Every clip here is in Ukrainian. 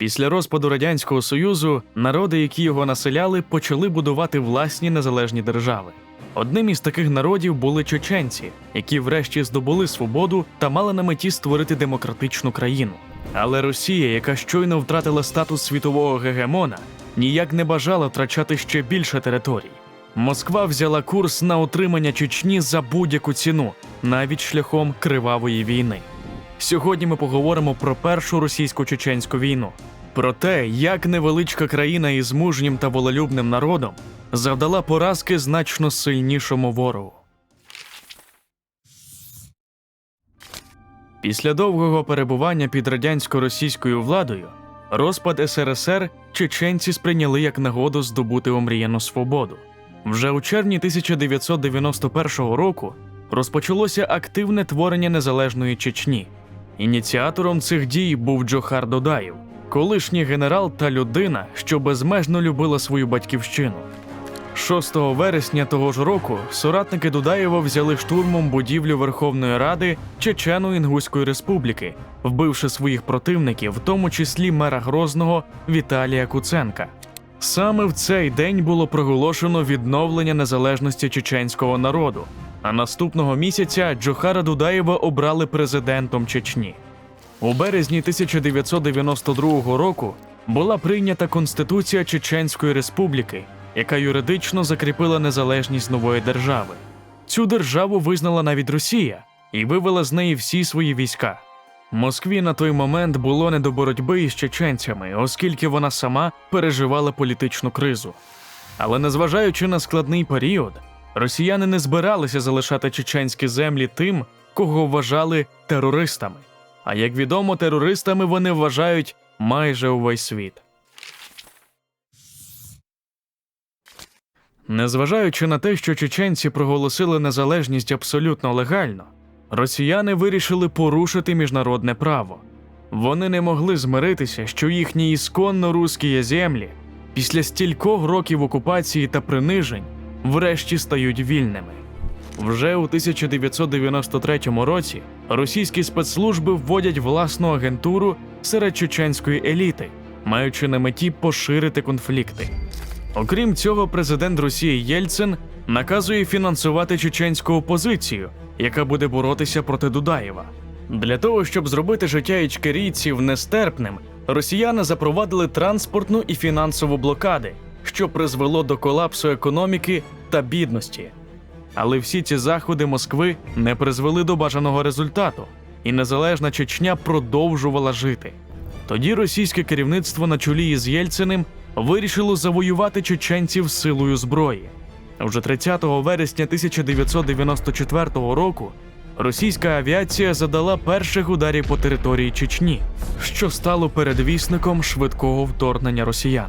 Після розпаду Радянського Союзу народи, які його населяли, почали будувати власні незалежні держави. Одним із таких народів були чеченці, які врешті здобули свободу та мали на меті створити демократичну країну. Але Росія, яка щойно втратила статус світового гегемона, ніяк не бажала втрачати ще більше територій. Москва взяла курс на утримання Чечні за будь-яку ціну, навіть шляхом кривавої війни. Сьогодні ми поговоримо про першу російсько-чеченську війну, про те, як невеличка країна із мужнім та волелюбним народом завдала поразки значно сильнішому ворогу. Після довгого перебування під радянсько-російською владою розпад СРСР чеченці сприйняли як нагоду здобути омріяну свободу. Вже у червні 1991 року розпочалося активне творення незалежної Чечні. Ініціатором цих дій був Джохар Додаєв, колишній генерал та людина, що безмежно любила свою батьківщину. 6 вересня того ж року соратники Дудаєва взяли штурмом будівлю Верховної Ради Чечено-Інгуської Республіки, вбивши своїх противників, в тому числі мера Грозного Віталія Куценка. Саме в цей день було проголошено відновлення незалежності чеченського народу, а наступного місяця Джохара Дудаєва обрали президентом Чечні. У березні 1992 року була прийнята Конституція Чеченської Республіки, яка юридично закріпила незалежність нової держави. Цю державу визнала навіть Росія і вивела з неї всі свої війська. Москві на той момент було не до боротьби із чеченцями, оскільки вона сама переживала політичну кризу. Але незважаючи на складний період, росіяни не збиралися залишати чеченські землі тим, кого вважали терористами. А як відомо, терористами вони вважають майже увесь світ. Незважаючи на те, що чеченці проголосили незалежність абсолютно легально, росіяни вирішили порушити міжнародне право. Вони не могли змиритися, що їхні ісконно руські землі після стількох років окупації та принижень врешті стають вільними. Вже у 1993 році російські спецслужби вводять власну агентуру серед чеченської еліти, маючи на меті поширити конфлікти. Окрім цього, президент Росії Єльцин наказує фінансувати чеченську опозицію, яка буде боротися проти Дудаєва. Для того, щоб зробити життя ічкерійців нестерпним, росіяни запровадили транспортну і фінансову блокади, що призвело до колапсу економіки та бідності. Але всі ці заходи Москви не призвели до бажаного результату, і незалежна Чечня продовжувала жити. Тоді російське керівництво на чолі із Єльциним вирішило завоювати чеченців силою зброї. Вже 30 вересня 1994 року російська авіація задала перших ударів по території Чечні, що стало передвісником швидкого вторгнення росіян.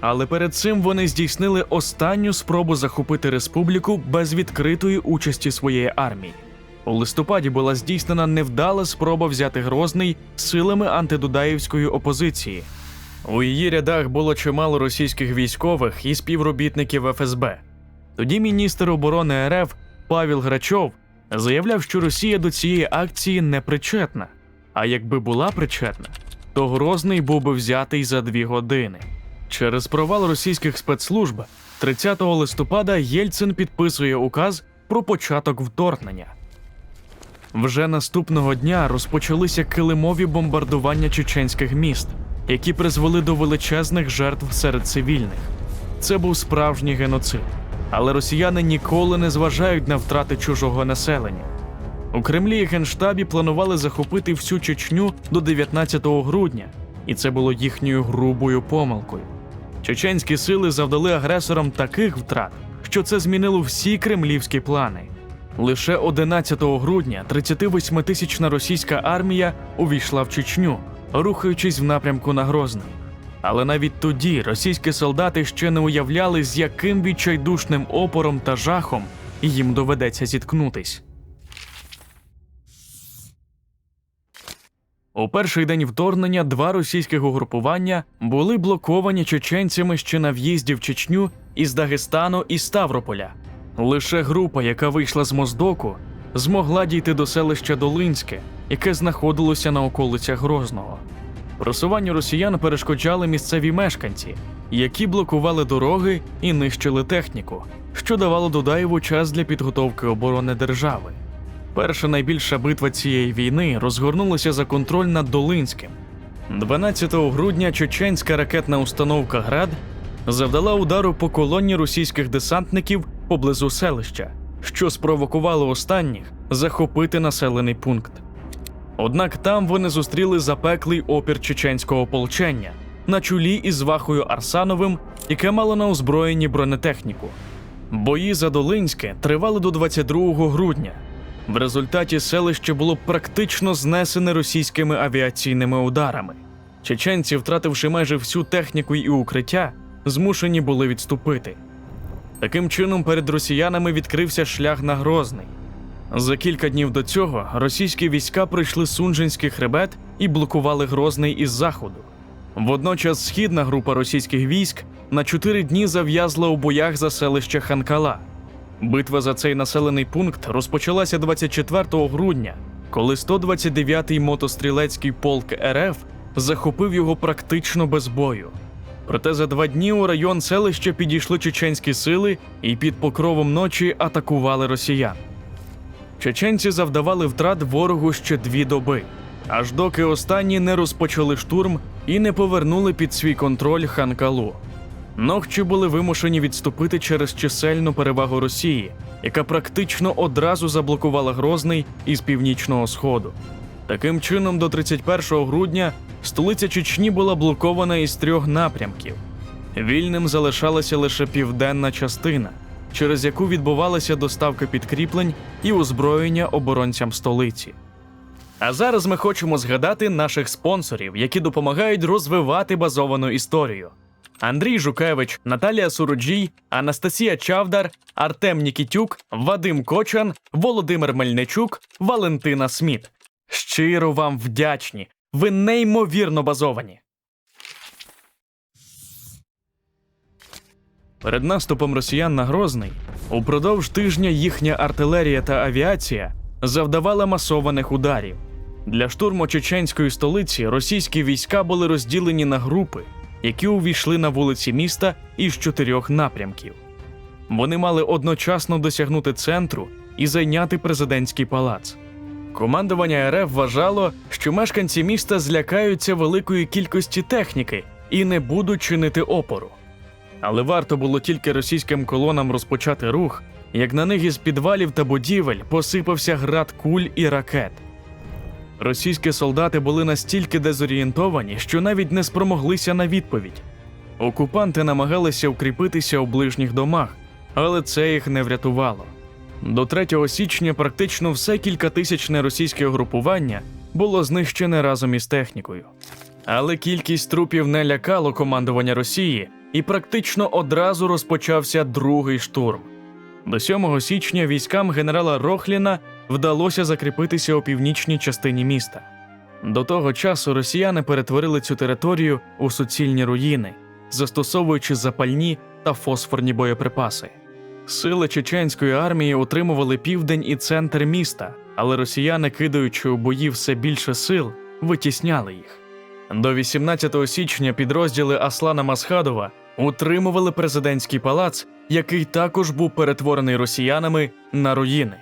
Але перед цим вони здійснили останню спробу захопити республіку без відкритої участі своєї армії. У листопаді була здійснена невдала спроба взяти Грозний силами антидудаївської опозиції. У її рядах було чимало російських військових і співробітників ФСБ. Тоді міністр оборони РФ Павел Грачов заявляв, що Росія до цієї акції не причетна. А якби була причетна, то Грозний був би взятий за дві години. Через провал російських спецслужб 30 листопада Єльцин підписує указ про початок вторгнення. Вже наступного дня розпочалися килимові бомбардування чеченських міст, які призвели до величезних жертв серед цивільних. Це був справжній геноцид, але росіяни ніколи не зважають на втрати чужого населення. У Кремлі і Генштабі планували захопити всю Чечню до 19 грудня, і це було їхньою грубою помилкою. Чеченські сили завдали агресорам таких втрат, що це змінило всі кремлівські плани. Лише 11 грудня 38-тисячна російська армія увійшла в Чечню, рухаючись в напрямку на Грозний. Але навіть тоді російські солдати ще не уявляли, з яким відчайдушним опором та жахом їм доведеться зіткнутись. У перший день вторгнення два російських угрупування були блоковані чеченцями ще на в'їзді в Чечню із Дагестану і Ставрополя. Лише група, яка вийшла з Моздоку, змогла дійти до селища Долинське, яке знаходилося на околицях Грозного. Просуванню росіян перешкоджали місцеві мешканці, які блокували дороги і нищили техніку, що давало Дудаєву час для підготовки оборони держави. Перша найбільша битва цієї війни розгорнулася за контроль над Долинським. 12 грудня чеченська ракетна установка Град завдала удару по колоні російських десантників поблизу селища, що спровокувало останніх захопити населений пункт. Однак там вони зустріли запеклий опір чеченського ополчення на чолі із Вахою Арсановим, яке мало на озброєнні бронетехніку. Бої за Долинське тривали до 22 грудня. В результаті селище було практично знесене російськими авіаційними ударами. Чеченці, втративши майже всю техніку і укриття, змушені були відступити. Таким чином, перед росіянами відкрився шлях на Грозний. За кілька днів до цього російські війська пройшли Сунжинський хребет і блокували Грозний із заходу. Водночас східна група російських військ на чотири дні зав'язла у боях за селище Ханкала. Битва за цей населений пункт розпочалася 24 грудня, коли 129-й мотострілецький полк РФ захопив його практично без бою. Проте за два дні у район селища підійшли чеченські сили і під покровом ночі атакували росіян. Чеченці завдавали втрат ворогу ще дві доби, аж доки останні не розпочали штурм і не повернули під свій контроль Ханкалу. Ногчі були вимушені відступити через чисельну перевагу Росії, яка практично одразу заблокувала Грозний із північного сходу. Таким чином, до 31 грудня столиця Чечні була блокована із трьох напрямків. Вільним залишалася лише південна частина, через яку відбувалася доставка підкріплень і озброєння оборонцям столиці. А зараз ми хочемо згадати наших спонсорів, які допомагають розвивати базовану історію. Андрій Жукевич, Наталія Суруджій, Анастасія Чавдар, Артем Нікітюк, Вадим Кочан, Володимир Мельничук, Валентина Сміт. Щиро вам вдячні. Ви неймовірно базовані. Перед наступом росіян на Грозний упродовж тижня їхня артилерія та авіація завдавала масованих ударів. Для штурму чеченської столиці російські війська були розділені на групи, які увійшли на вулиці міста із чотирьох напрямків. Вони мали одночасно досягнути центру і зайняти президентський палац. Командування РФ вважало, що мешканці міста злякаються великої кількості техніки і не будуть чинити опору. Але варто було тільки російським колонам розпочати рух, як на них із підвалів та будівель посипався град куль і ракет. Російські солдати були настільки дезорієнтовані, що навіть не спромоглися на відповідь. Окупанти намагалися укріпитися у ближніх домах, але це їх не врятувало. До 3 січня практично все кількатисячне російське угрупування було знищене разом із технікою. Але кількість трупів не лякало командування Росії, і практично одразу розпочався другий штурм. До 7 січня військам генерала Рохліна вдалося закріпитися у північній частині міста. До того часу росіяни перетворили цю територію у суцільні руїни, застосовуючи запальні та фосфорні боєприпаси. Сили чеченської армії утримували південь і центр міста, але росіяни, кидаючи у бої все більше сил, витісняли їх. До 18 січня підрозділи Аслана Масхадова утримували президентський палац, який також був перетворений росіянами на руїни.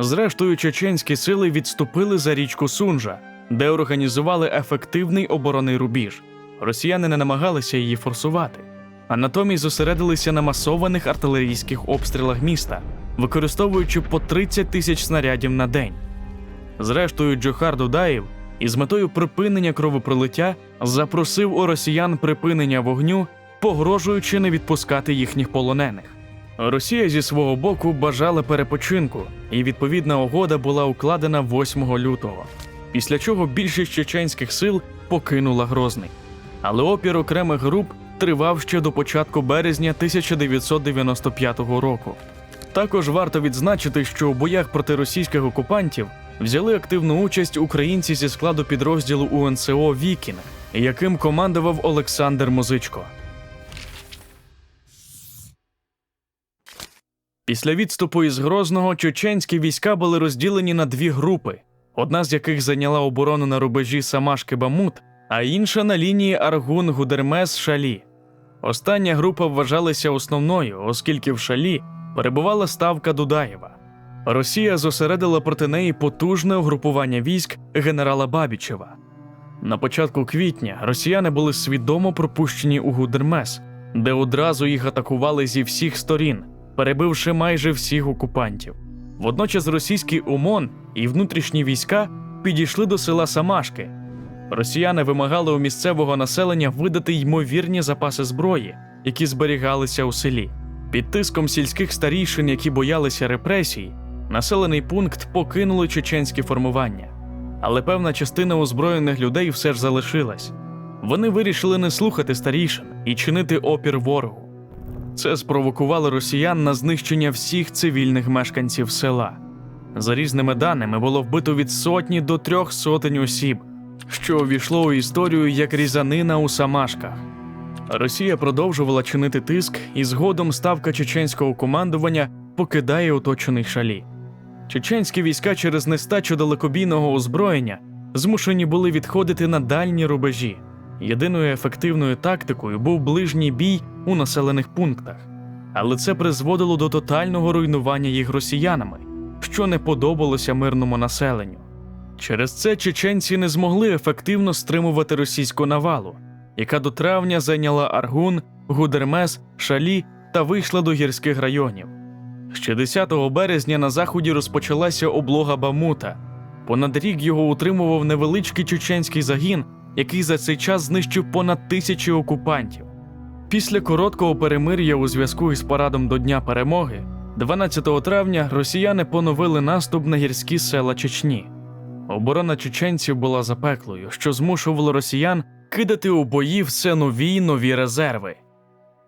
Зрештою, чеченські сили відступили за річку Сунжа, де організували ефективний оборонний рубіж. Росіяни не намагалися її форсувати, а натомість зосередилися на масованих артилерійських обстрілах міста, використовуючи по 30 тисяч снарядів на день. Зрештою, Джохар Дудаєв із метою припинення кровопролиття запросив у росіян припинення вогню, погрожуючи не відпускати їхніх полонених. Росія зі свого боку бажала перепочинку, і відповідна угода була укладена 8 лютого, після чого більшість чеченських сил покинула Грозний. Але опір окремих груп тривав ще до початку березня 1995 року. Також варто відзначити, що у боях проти російських окупантів взяли активну участь українці зі складу підрозділу УНСО Вікінг, яким командував Олександр Музичко. Після відступу із Грозного чеченські війська були розділені на дві групи, одна з яких зайняла оборону на рубежі Самашки Бамут, а інша на лінії Аргун Гудермес Шалі. Остання група вважалася основною, оскільки в Шалі перебувала ставка Дудаєва. Росія зосередила проти неї потужне угрупування військ генерала Бабічева. На початку квітня росіяни були свідомо пропущені у Гудермес, де одразу їх атакували зі всіх сторін, перебивши майже всіх окупантів. Водночас російський ОМОН і внутрішні війська підійшли до села Самашки. Росіяни вимагали у місцевого населення видати ймовірні запаси зброї, які зберігалися у селі. Під тиском сільських старійшин, які боялися репресій, населений пункт покинули чеченські формування. Але певна частина озброєних людей все ж залишилась. Вони вирішили не слухати старійшин і чинити опір ворогу. Це спровокувало росіян на знищення всіх цивільних мешканців села. За різними даними було вбито від сотні до трьох сотень осіб, що увійшло у історію як різанина у Самашках. Росія продовжувала чинити тиск, і згодом ставка чеченського командування покидає оточений шалі. Чеченські війська через нестачу далекобійного озброєння змушені були відходити на дальні рубежі. Єдиною ефективною тактикою був ближній бій у населених пунктах, але це призводило до тотального руйнування їх росіянами, що не подобалося мирному населенню. Через це чеченці не змогли ефективно стримувати російську навалу, яка до травня зайняла Аргун, Гудермес, Шалі та вийшла до гірських районів. Ще 10 березня на заході розпочалася облога Бамута. Понад рік його утримував невеличкий чеченський загін, який за цей час знищив понад тисячі окупантів. Після короткого перемир'я у зв'язку із парадом до Дня перемоги, 12 травня росіяни поновили наступ на гірські села Чечні. Оборона чеченців була запеклою, що змушувало росіян кидати у бої все нові й нові резерви.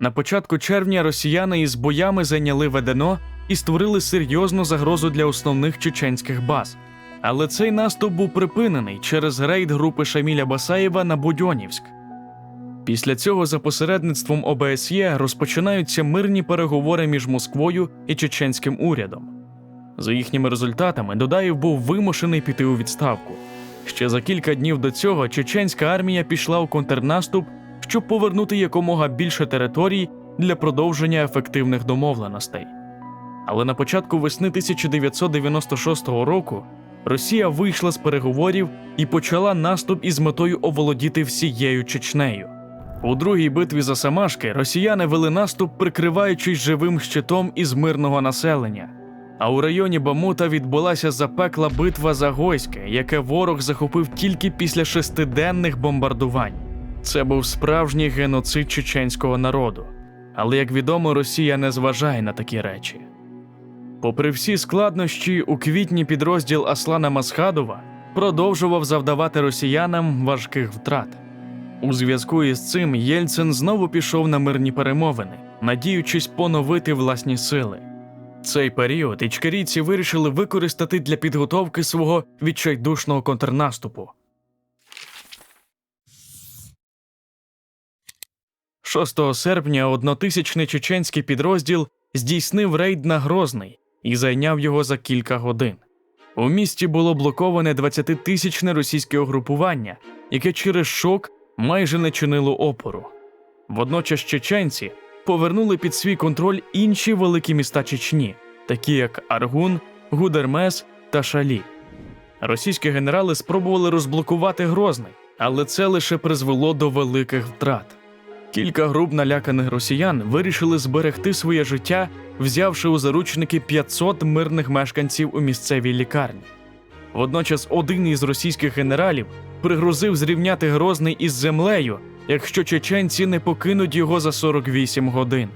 На початку червня росіяни із боями зайняли Ведено і створили серйозну загрозу для основних чеченських баз. Але цей наступ був припинений через рейд групи Шаміля Басаєва на Будьонівськ. Після цього за посередництвом ОБСЄ розпочинаються мирні переговори між Москвою і чеченським урядом. За їхніми результатами Додаєв був вимушений піти у відставку. Ще за кілька днів до цього чеченська армія пішла у контрнаступ, щоб повернути якомога більше територій для продовження ефективних домовленостей. Але на початку весни 1996 року Росія вийшла з переговорів і почала наступ із метою оволодіти всією Чечнею. У другій битві за Самашки росіяни вели наступ, прикриваючись живим щитом із мирного населення. А у районі Бамута відбулася запекла битва за Гойське, яке ворог захопив тільки після шестиденних бомбардувань. Це був справжній геноцид чеченського народу. Але, як відомо, Росія не зважає на такі речі. Попри всі складнощі, у квітні підрозділ Аслана Масхадова продовжував завдавати росіянам важких втрат. У зв'язку із цим Єльцин знову пішов на мирні перемовини, надіючись поновити власні сили. Цей період ічкерійці вирішили використати для підготовки свого відчайдушного контрнаступу. 6 серпня однотисячний чеченський підрозділ здійснив рейд на Грозний і зайняв його за кілька годин. У місті було блоковане 20-тисячне російське угрупування, яке через шок майже не чинило опору. Водночас чеченці повернули під свій контроль інші великі міста Чечні, такі як Аргун, Гудермес та Шалі. Російські генерали спробували розблокувати Грозний, але це лише призвело до великих втрат. Кілька груп наляканих росіян вирішили зберегти своє життя, взявши у заручники 500 мирних мешканців у місцевій лікарні. Водночас один із російських генералів пригрозив зрівняти Грозний із землею, якщо чеченці не покинуть його за 48 годин.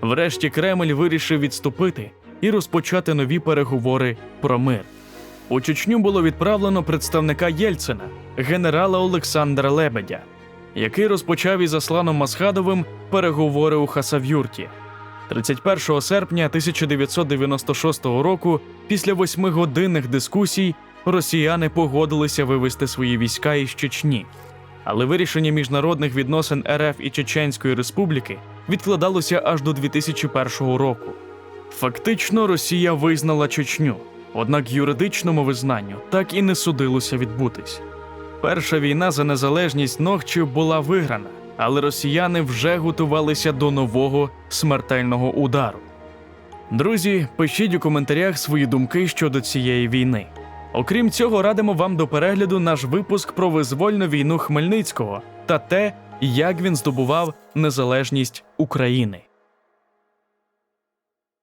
Врешті Кремль вирішив відступити і розпочати нові переговори про мир. У Чечню було відправлено представника Єльцина, генерала Олександра Лебедя, який розпочав із Асланом Масхадовим переговори у Хасавюрті. 31 серпня 1996 року, після восьмигодинних дискусій, росіяни погодилися вивести свої війська із Чечні. Але вирішення міжнародних відносин РФ і Чеченської Республіки відкладалося аж до 2001 року. Фактично, Росія визнала Чечню, однак юридичному визнанню так і не судилося відбутись. Перша війна за незалежність Ногчів була виграна, але росіяни вже готувалися до нового смертельного удару. Друзі, пишіть у коментарях свої думки щодо цієї війни. Окрім цього, радимо вам до перегляду наш випуск про визвольну війну Хмельницького та те, як він здобував незалежність України.